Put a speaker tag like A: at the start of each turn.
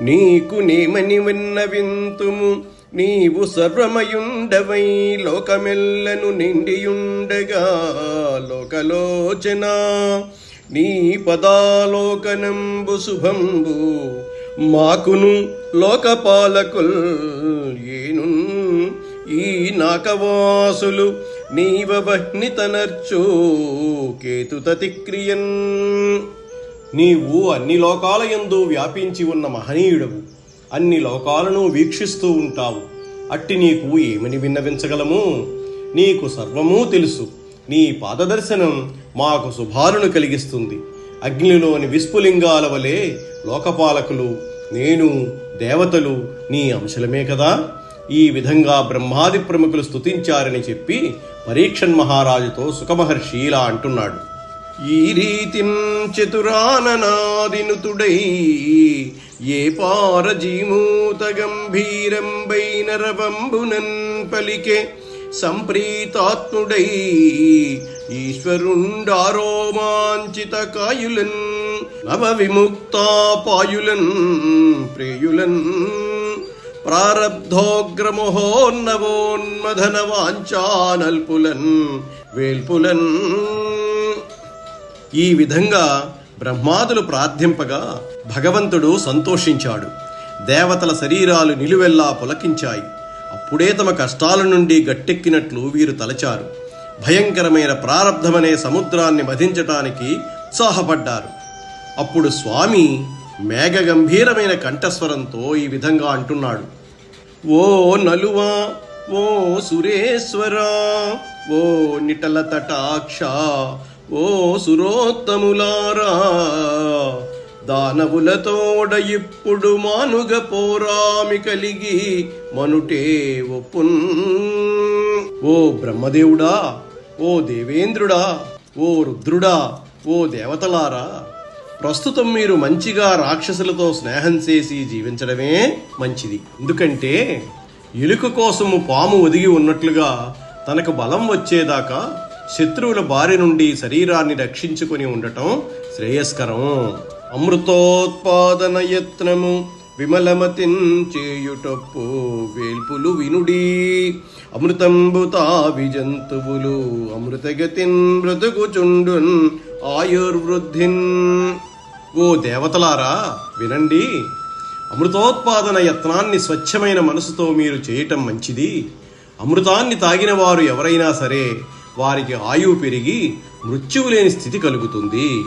A: నీకు నేమని విన్నవింతుము. నీవు సర్వమయుండవై లోకమెల్లను నిండియుండగా లోకలోచన. నీ పదాలోకనంబు శుభంబు మాకును లోకపాలకుల్ ఏను ఈ నాకవాసులు నీవహ్నితనర్చో కేతుతతిక్రియన్. నీవు అన్ని లోకాల యందు వ్యాపించి ఉన్న మహనీయుడవు. అన్ని లోకాలను వీక్షిస్తూ ఉంటావు. అట్టి నీకు ఏమని విన్నవించగలము? నీకు సర్వమూ తెలుసు. నీ పాదదర్శనం మాకు శుభాలను కలిగిస్తుంది. అగ్నిలోని విస్ఫులింగాల వలె లోకపాలకులు నేను దేవతలు నీ అంశలమే కదా? ఈ విధంగా బ్రహ్మాది ప్రముఖులు స్తుతించారని చెప్పి పరీక్షన్ మహారాజుతో సుఖమహర్షి ఇలా అంటున్నాడు. ఈ రీతిం చతురాననాదినుతుడై ఏ పారజీమూత గంభీరంబై నరవంబునన్ పలికే సంప్రీతాత్ముడై ఈశ్వరుండారోమాంచిత కాయులన్ నవ విముక్తా పాయులన్ ప్రేయులన్ ప్రారబ్ధోగ్రమోహోన్నవోన్మధన వాంఛానల్పులన్ వేల్పులన్ ఈ విధంగా బ్రహ్మాదులు ప్రార్థింపగా భగవంతుడు సంతోషించాడు. దేవతల శరీరాలు నిలువెల్లా పులకించాయి. అప్పుడే తమ కష్టాల నుండి గట్టెక్కినట్లు వీరు తలచారు. భయంకరమైన ప్రారబ్ధమనే సముద్రాన్ని మధించటానికి ఉత్సాహపడ్డారు. అప్పుడు స్వామి మేఘ గంభీరమైన కంఠస్వరంతో ఈ విధంగా అంటున్నాడు. ఓ నలువా ఓ సురేశ్వరా ఓ నిటల తటాక్ష ఓ సురోత్తములారా దానవులతోడ ఇప్పుడు మానుగ పోరామి కలిగి మనుటే ఒప్పున్. ఓ బ్రహ్మదేవుడా ఓ దేవేంద్రుడా ఓ రుద్రుడా ఓ దేవతలారా ప్రస్తుతం మీరు మంచిగా రాక్షసులతో స్నేహం చేసి జీవించడమే మంచిది. ఎందుకంటే ఎలుక కోసము పాము ఒదిగి ఉన్నట్లుగా తనకు బలం వచ్చేదాకా శత్రువుల బారి నుండి శరీరాన్ని రక్షించుకొని ఉండటం శ్రేయస్కరం. అమృతోత్పాదన యత్నము విమలమతిన్ చేయుటప్పు వేల్పులు వినుడి. అమృతంబుతా విజంతువులు అమృతగతిన్ బ్రతుకుచుండున్ ఆయుర్వృద్ధిన్. ఓ దేవతలారా వినండి. అమృతోత్పాదన యత్నాన్ని స్వచ్ఛమైన మనసుతో మీరు చేయటం మంచిది. అమృతాన్ని తాగిన వారు ఎవరైనా సరే వారికి ఆయువు పెరిగి మృత్యువు లేని స్థితి కలుగుతుంది.